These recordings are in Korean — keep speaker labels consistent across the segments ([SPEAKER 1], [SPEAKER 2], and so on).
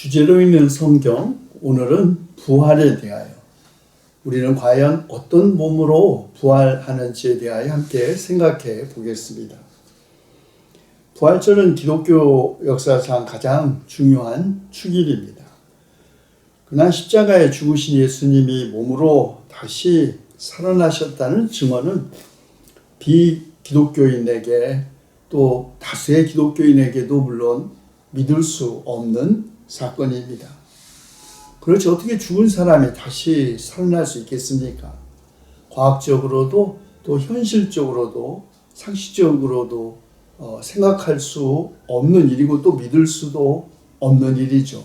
[SPEAKER 1] 주제로 있는 성경 오늘은 부활에 대하여 우리는 과연 어떤 몸으로 부활하는지에 대하여 함께 생각해 보겠습니다. 부활절은 기독교 역사상 가장 중요한 축일입니다. 그날 십자가에 죽으신 예수님이 몸으로 다시 살아나셨다는 증언은 비기독교인에게 또 다수의 기독교인에게도 물론 믿을 수 없는 사건입니다. 그렇지 어떻게 죽은 사람이 다시 살아날 수 있겠습니까? 과학적으로도 또 현실적으로도 상식적으로도 어, 생각할 수 없는 일이고 또 믿을 수도 없는 일이죠.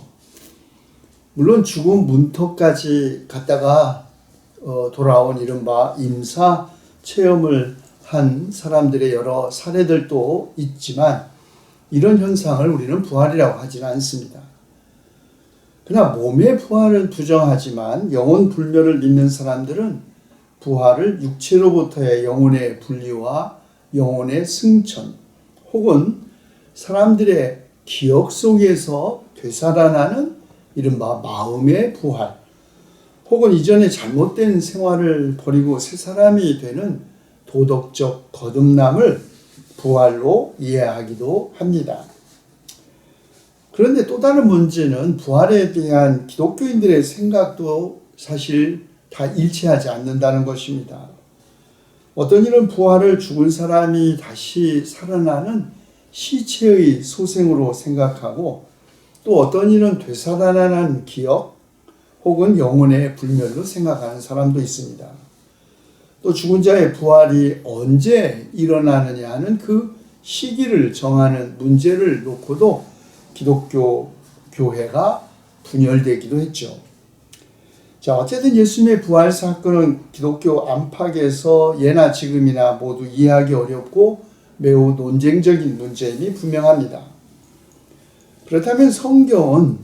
[SPEAKER 1] 물론 죽음 문턱까지 갔다가 어, 돌아온 이른바 임사 체험을 한 사람들의 여러 사례들도 있지만 이런 현상을 우리는 부활이라고 하지는 않습니다. 그러나 몸의 부활을 부정하지만 영혼 불멸을 믿는 사람들은 부활을 육체로부터의 영혼의 분리와 영혼의 승천 혹은 사람들의 기억 속에서 되살아나는 이른바 마음의 부활 혹은 이전에 잘못된 생활을 버리고 새 사람이 되는 도덕적 거듭남을 부활로 이해하기도 합니다. 그런데 또 다른 문제는 부활에 대한 기독교인들의 생각도 사실 다 일치하지 않는다는 것입니다. 어떤 이는 부활을 죽은 사람이 다시 살아나는 시체의 소생으로 생각하고 또 어떤 이는 되살아나는 기억 혹은 영혼의 불멸로 생각하는 사람도 있습니다. 또 죽은 자의 부활이 언제 일어나느냐 하는 그 시기를 정하는 문제를 놓고도 기독교 교회가 분열되기도 했죠. 자, 어쨌든 예수님의 부활 사건은 기독교 안팎에서 예나 지금이나 모두 이해하기 어렵고 매우 논쟁적인 문제임이 분명합니다. 그렇다면 성경은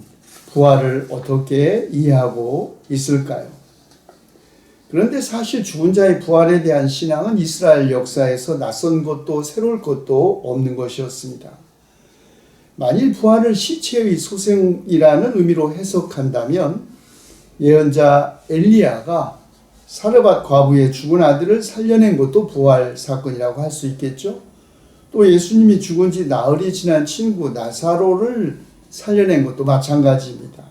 [SPEAKER 1] 부활을 어떻게 이해하고 있을까요? 그런데 사실 죽은 자의 부활에 대한 신앙은 이스라엘 역사에서 낯선 것도 새로울 것도 없는 것이었습니다. 만일 부활을 시체의 소생이라는 의미로 해석한다면 예언자 엘리야가 사르밧 과부의 죽은 아들을 살려낸 것도 부활 사건이라고 할 수 있겠죠. 또 예수님이 죽은 지 나흘이 지난 친구 나사로를 살려낸 것도 마찬가지입니다.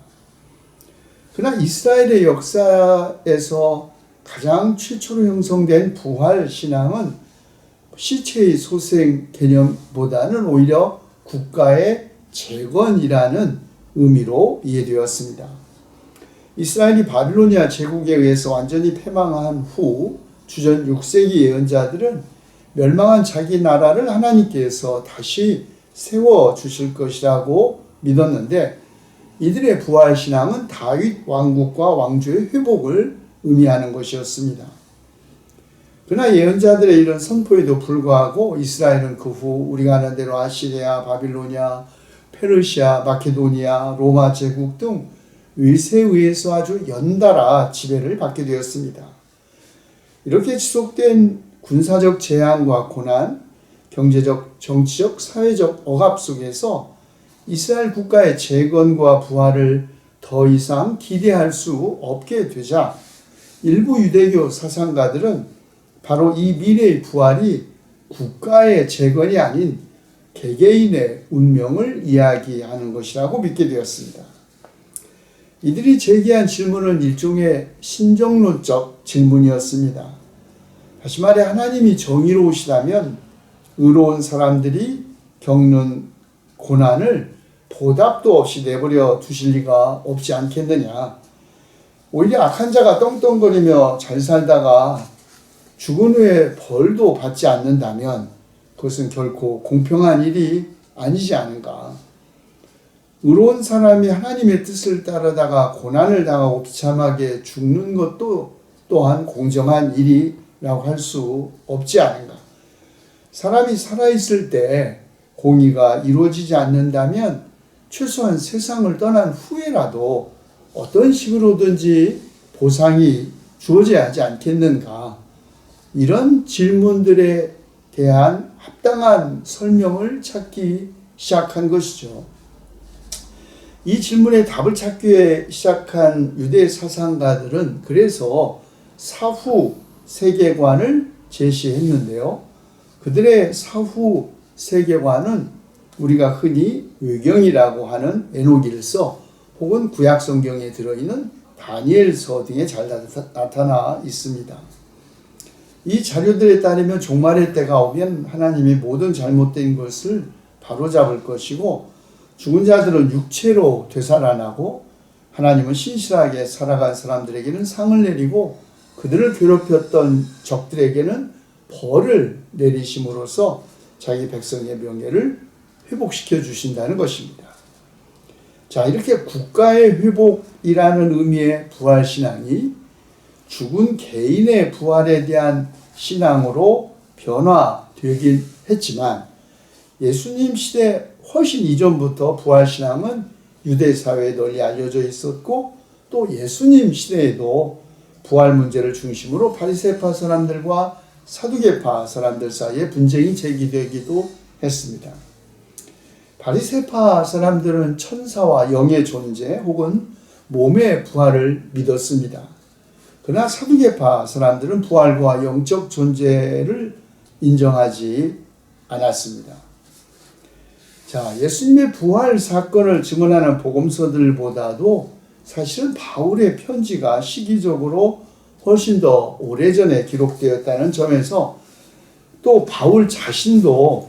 [SPEAKER 1] 그러나 이스라엘의 역사에서 가장 최초로 형성된 부활 신앙은 시체의 소생 개념보다는 오히려 국가의 재건이라는 의미로 이해되었습니다. 이스라엘이 바빌로니아 제국에 의해서 완전히 패망한 후 주전 6세기 예언자들은 멸망한 자기 나라를 하나님께서 다시 세워 주실 것이라고 믿었는데 이들의 부활 신앙은 다윗 왕국과 왕조의 회복을 의미하는 것이었습니다. 그러나 예언자들의 이런 선포에도 불구하고 이스라엘은 그 후 우리가 아는 대로 아시리아, 바빌로니아, 페르시아, 마케도니아, 로마 제국 등 의세에 의해서 아주 연달아 지배를 받게 되었습니다. 이렇게 지속된 군사적 재앙과 고난, 경제적, 정치적, 사회적 억압 속에서 이스라엘 국가의 재건과 부활을 더 이상 기대할 수 없게 되자 일부 유대교 사상가들은 바로 이 미래의 부활이 국가의 재건이 아닌 개개인의 운명을 이야기하는 것이라고 믿게 되었습니다. 이들이 제기한 질문은 일종의 신정론적 질문이었습니다. 다시 말해 하나님이 정의로우시다면 의로운 사람들이 겪는 고난을 보답도 없이 내버려 두실 리가 없지 않겠느냐. 오히려 악한 자가 떵떵거리며 잘 살다가 죽은 후에 벌도 받지 않는다면 그것은 결코 공평한 일이 아니지 않은가. 의로운 사람이 하나님의 뜻을 따르다가 고난을 당하고 비참하게 죽는 것도 또한 공정한 일이라고 할 수 없지 않은가. 사람이 살아있을 때 공의가 이루어지지 않는다면 최소한 세상을 떠난 후에라도 어떤 식으로든지 보상이 주어져야 하지 않겠는가. 이런 질문들에 대한 합당한 설명을 찾기 시작한 것이죠. 이 질문에 답을 찾기 위해 시작한 유대 사상가들은 그래서 사후 세계관을 제시했는데요. 그들의 사후 세계관은 우리가 흔히 외경이라고 하는 에노길서 혹은 구약 성경에 들어있는 다니엘서 등에 잘 나타나 있습니다. 이 자료들에 따르면 종말의 때가 오면 하나님이 모든 잘못된 것을 바로잡을 것이고 죽은 자들은 육체로 되살아나고 하나님은 신실하게 살아간 사람들에게는 상을 내리고 그들을 괴롭혔던 적들에게는 벌을 내리심으로써 자기 백성의 명예를 회복시켜 주신다는 것입니다. 자, 이렇게 국가의 회복이라는 의미의 부활 신앙이 죽은 개인의 부활에 대한 신앙으로 변화되긴 했지만 예수님 시대 훨씬 이전부터 부활 신앙은 유대 사회에 널리 알려져 있었고 또 예수님 시대에도 부활 문제를 중심으로 바리새파 사람들과 사두개파 사람들 사이에 분쟁이 제기되기도 했습니다. 바리새파 사람들은 천사와 영의 존재 혹은 몸의 부활을 믿었습니다. 그러나 사두개파 사람들은 부활과 영적 존재를 인정하지 않았습니다. 자, 예수님의 부활 사건을 증언하는 복음서들보다도 사실은 바울의 편지가 시기적으로 훨씬 더 오래전에 기록되었다는 점에서 또 바울 자신도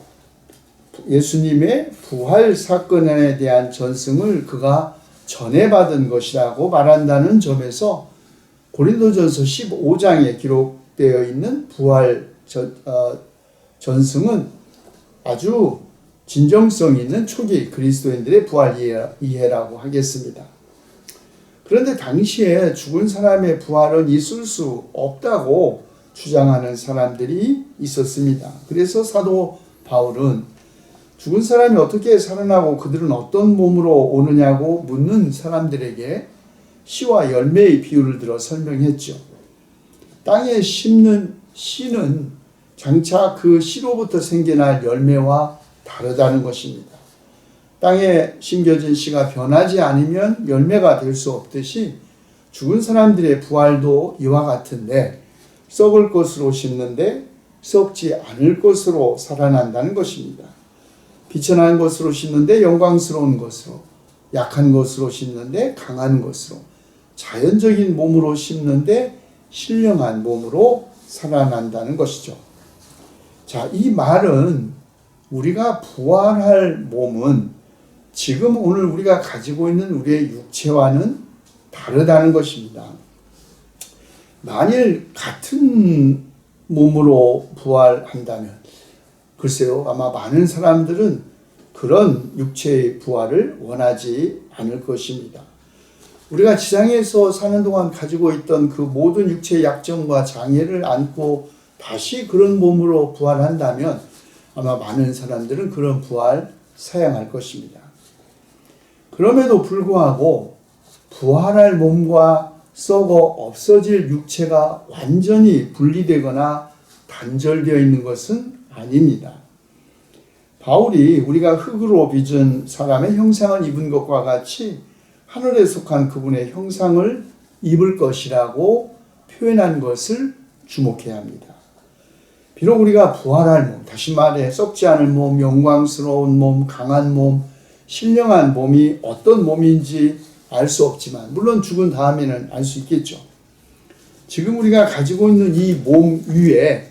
[SPEAKER 1] 예수님의 부활 사건에 대한 전승을 그가 전해받은 것이라고 말한다는 점에서 고린도전서 15장에 기록되어 있는 부활 전, 어, 전승은 아주 진정성 있는 초기 그리스도인들의 부활 이해, 라고 하겠습니다. 그런데 당시에 죽은 사람의 부활은 있을 수 없다고 주장하는 사람들이 있었습니다. 그래서 사도 바울은 죽은 사람이 어떻게 살아나고 그들은 어떤 몸으로 오느냐고 묻는 사람들에게 씨와 열매의 비유를 들어 설명했죠. 땅에 심는 씨는 장차 그 씨로부터 생겨날 열매와 다르다는 것입니다. 땅에 심겨진 씨가 변하지 않으면 열매가 될 수 없듯이 죽은 사람들의 부활도 이와 같은데 썩을 것으로 심는데 썩지 않을 것으로 살아난다는 것입니다. 비천한 것으로 심는데 영광스러운 것으로, 약한 것으로 심는데 강한 것으로, 자연적인 몸으로 심는데 신령한 몸으로 살아난다는 것이죠. 자, 이 말은 우리가 부활할 몸은 지금 오늘 우리가 가지고 있는 우리의 육체와는 다르다는 것입니다. 만일 같은 몸으로 부활한다면 글쎄요, 아마 많은 사람들은 그런 육체의 부활을 원하지 않을 것입니다. 우리가 지상에서 사는 동안 가지고 있던 그 모든 육체의 약점과 장애를 안고 다시 그런 몸으로 부활한다면 아마 많은 사람들은 그런 부활 사양할 것입니다. 그럼에도 불구하고 부활할 몸과 썩어 없어질 육체가 완전히 분리되거나 단절되어 있는 것은 아닙니다. 바울이 우리가 흙으로 빚은 사람의 형상을 입은 것과 같이 하늘에 속한 그분의 형상을 입을 것이라고 표현한 것을 주목해야 합니다. 비록 우리가 부활할 몸, 다시 말해 썩지 않을 몸, 영광스러운 몸, 강한 몸, 신령한 몸이 어떤 몸인지 알 수 없지만, 물론 죽은 다음에는 알 수 있겠죠. 지금 우리가 가지고 있는 이 몸 위에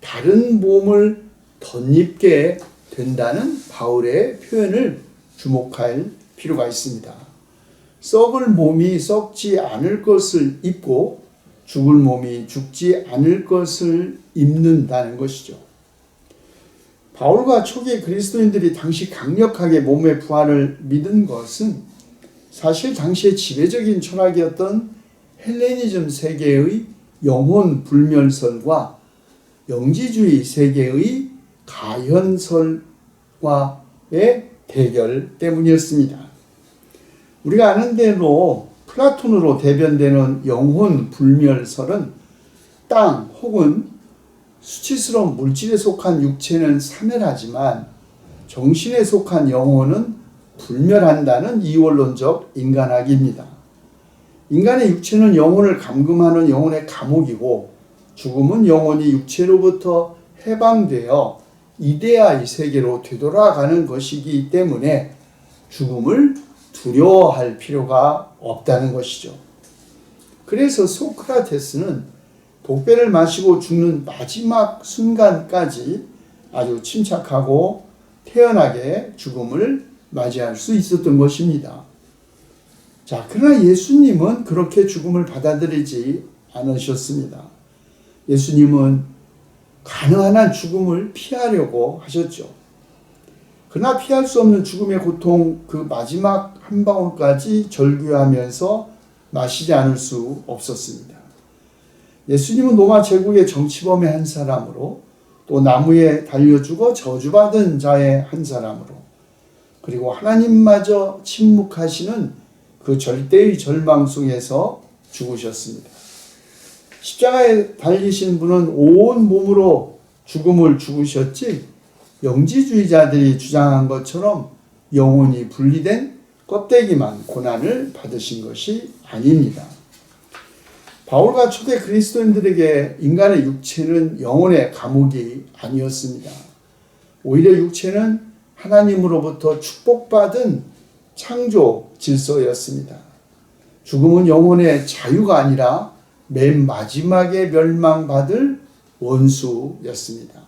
[SPEAKER 1] 다른 몸을 덧입게 된다는 바울의 표현을 주목할 필요가 있습니다. 썩을 몸이 썩지 않을 것을 입고 죽을 몸이 죽지 않을 것을 입는다는 것이죠. 바울과 초기 그리스도인들이 당시 강력하게 몸의 부활을 믿은 것은 사실 당시의 지배적인 철학이었던 헬레니즘 세계의 영혼 불멸설과 영지주의 세계의 가현설과의 대결 때문이었습니다. 우리가 아는 대로 플라톤으로 대변되는 영혼 불멸설은 땅 혹은 수치스러운 물질에 속한 육체는 사멸하지만 정신에 속한 영혼은 불멸한다는 이원론적 인간학입니다. 인간의 육체는 영혼을 감금하는 영혼의 감옥이고 죽음은 영혼이 육체로부터 해방되어 이데아의 세계로 되돌아가는 것이기 때문에 죽음을 두려워할 필요가 없다는 것이죠. 그래서 소크라테스는 독배를 마시고 죽는 마지막 순간까지 아주 침착하고 태연하게 죽음을 맞이할 수 있었던 것입니다. 자, 그러나 예수님은 그렇게 죽음을 받아들이지 않으셨습니다. 예수님은 가능한 한 죽음을 피하려고 하셨죠. 그러나 피할 수 없는 죽음의 고통 그 마지막 한 방울까지 절규하면서 마시지 않을 수 없었습니다. 예수님은 로마 제국의 정치범의 한 사람으로 또 나무에 달려 죽어 저주받은 자의 한 사람으로 그리고 하나님마저 침묵하시는 그 절대의 절망 속에서 죽으셨습니다. 십자가에 달리신 분은 온 몸으로 죽음을 죽으셨지 영지주의자들이 주장한 것처럼 영혼이 분리된 껍데기만 고난을 받으신 것이 아닙니다. 바울과 초대 그리스도인들에게 인간의 육체는 영혼의 감옥이 아니었습니다. 오히려 육체는 하나님으로부터 축복받은 창조 질서였습니다. 죽음은 영혼의 자유가 아니라 맨 마지막에 멸망받을 원수였습니다.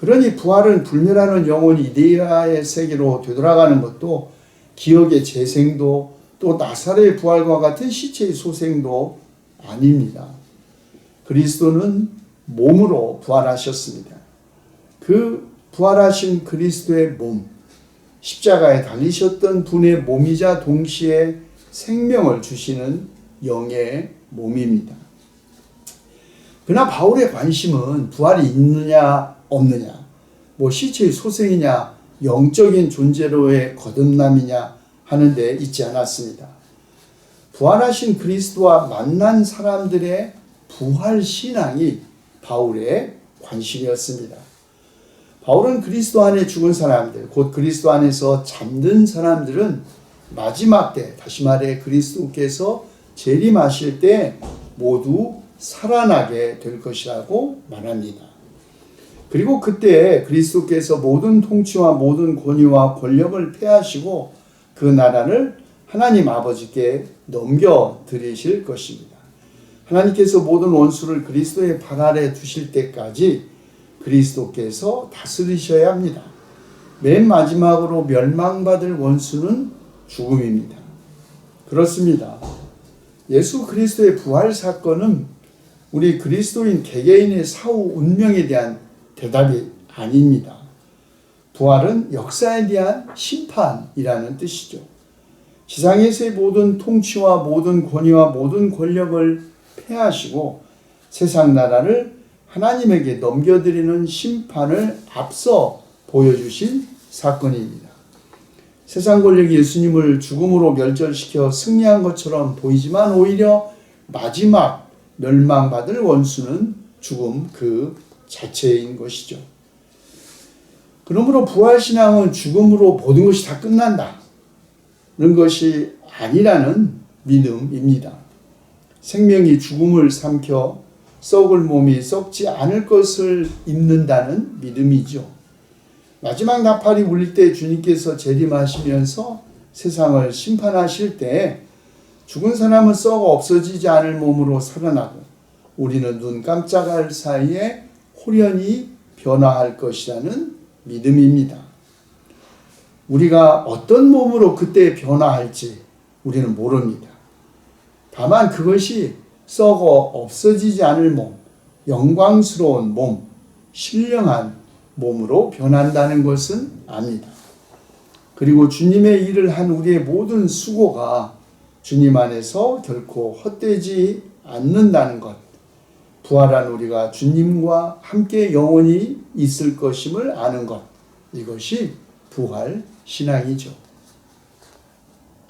[SPEAKER 1] 그러니 부활은 불멸하는 영혼이 이데아의 세계로 되돌아가는 것도 기억의 재생도 또 나사렛의 부활과 같은 시체의 소생도 아닙니다. 그리스도는 몸으로 부활하셨습니다. 그 부활하신 그리스도의 몸, 십자가에 달리셨던 분의 몸이자 동시에 생명을 주시는 영의 몸입니다. 그러나 바울의 관심은 부활이 있느냐 없느냐, 뭐 시체의 소생이냐, 영적인 존재로의 거듭남이냐 하는 데 있지 않았습니다. 부활하신 그리스도와 만난 사람들의 부활 신앙이 바울의 관심이었습니다. 바울은 그리스도 안에 죽은 사람들, 곧 그리스도 안에서 잠든 사람들은 마지막 때, 다시 말해 그리스도께서 재림하실 때 모두 살아나게 될 것이라고 말합니다. 그리고 그때 그리스도께서 모든 통치와 모든 권위와 권력을 폐하시고 그 나라를 하나님 아버지께 넘겨 드리실 것입니다. 하나님께서 모든 원수를 그리스도의 발 아래 두실 때까지 그리스도께서 다스리셔야 합니다. 맨 마지막으로 멸망받을 원수는 죽음입니다. 그렇습니다. 예수 그리스도의 부활 사건은 우리 그리스도인 개개인의 사후 운명에 대한 대답이 아닙니다. 부활은 역사에 대한 심판이라는 뜻이죠. 지상에서의 모든 통치와 모든 권위와 모든 권력을 폐하시고 세상 나라를 하나님에게 넘겨드리는 심판을 앞서 보여주신 사건입니다. 세상 권력이 예수님을 죽음으로 멸절시켜 승리한 것처럼 보이지만 오히려 마지막 멸망받을 원수는 죽음 그 자체인 것이죠. 그러므로 부활신앙은 죽음으로 모든 것이 다 끝난다. 는 것이 아니라는 믿음입니다. 생명이 죽음을 삼켜 썩을 몸이 썩지 않을 것을 입는다는 믿음이죠. 마지막 나팔이 울릴 때 주님께서 재림하시면서 세상을 심판하실 때 죽은 사람은 썩어 없어지지 않을 몸으로 살아나고 우리는 눈 깜짝할 사이에 호련히 변화할 것이라는 믿음입니다. 우리가 어떤 몸으로 그때 변화할지 우리는 모릅니다. 다만 그것이 썩어 없어지지 않을 몸, 영광스러운 몸, 신령한 몸으로 변한다는 것은 압니다. 그리고 주님의 일을 한 우리의 모든 수고가 주님 안에서 결코 헛되지 않는다는 것, 부활한 우리가 주님과 함께 영원히 있을 것임을 아는 것, 이것이 부활 신앙이죠.